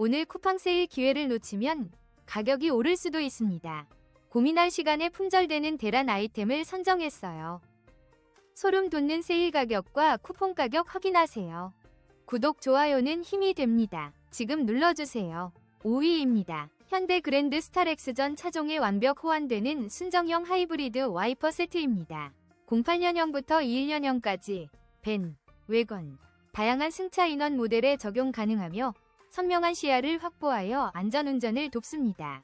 오늘 쿠팡 세일 기회를 놓치면 가격이 오를 수도 있습니다. 고민할 시간에 품절되는 대란 아이템을 선정했어요. 소름 돋는 세일 가격과 쿠폰 가격 확인하세요. 구독, 좋아요는 힘이 됩니다. 지금 눌러주세요. 5위입니다. 현대 그랜드 스타렉스전 차종에 완벽 호환되는 순정형 하이브리드 와이퍼 세트입니다. 08년형부터 21년형까지 벤, 웨건, 다양한 승차 인원 모델에 적용 가능하며 선명한 시야를 확보하여 안전운전을 돕습니다.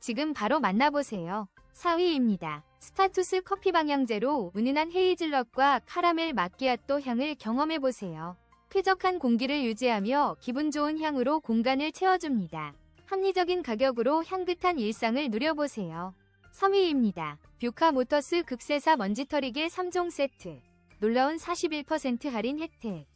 지금 바로 만나보세요. 4위입니다. 스타투스 커피 방향제로 은은한 헤이즐넛과 카라멜 마끼아또 향을 경험해보세요. 쾌적한 공기를 유지하며 기분 좋은 향으로 공간을 채워줍니다. 합리적인 가격으로 향긋한 일상을 누려보세요. 3위입니다. 뷰카 모터스 극세사 먼지털이개 3종 세트. 놀라운 41% 할인 혜택.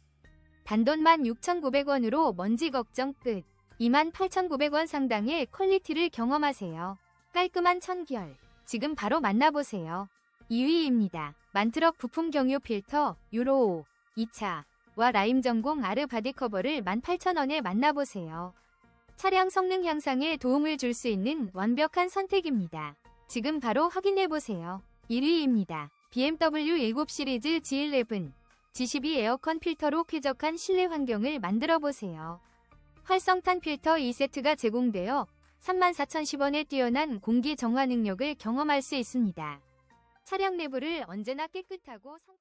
단돈 16,900원으로 먼지 걱정 끝. 28,900원 상당의 퀄리티를 경험하세요. 깔끔한 청결. 지금 바로 만나보세요. 2위입니다. 만트럭 부품 경유 필터 유로 5 2차와 라임 전공 아르 바디 커버를 18,000원에 만나보세요. 차량 성능 향상에 도움을 줄 수 있는 완벽한 선택입니다. 지금 바로 확인해보세요. 1위입니다. BMW 7 시리즈 G11, G12 에어컨 필터로 쾌적한 실내 환경을 만들어 보세요. 활성탄 필터 2세트가 제공되어 34,010원의 뛰어난 공기 정화 능력을 경험할 수 있습니다. 차량 내부를 언제나 깨끗하고 성...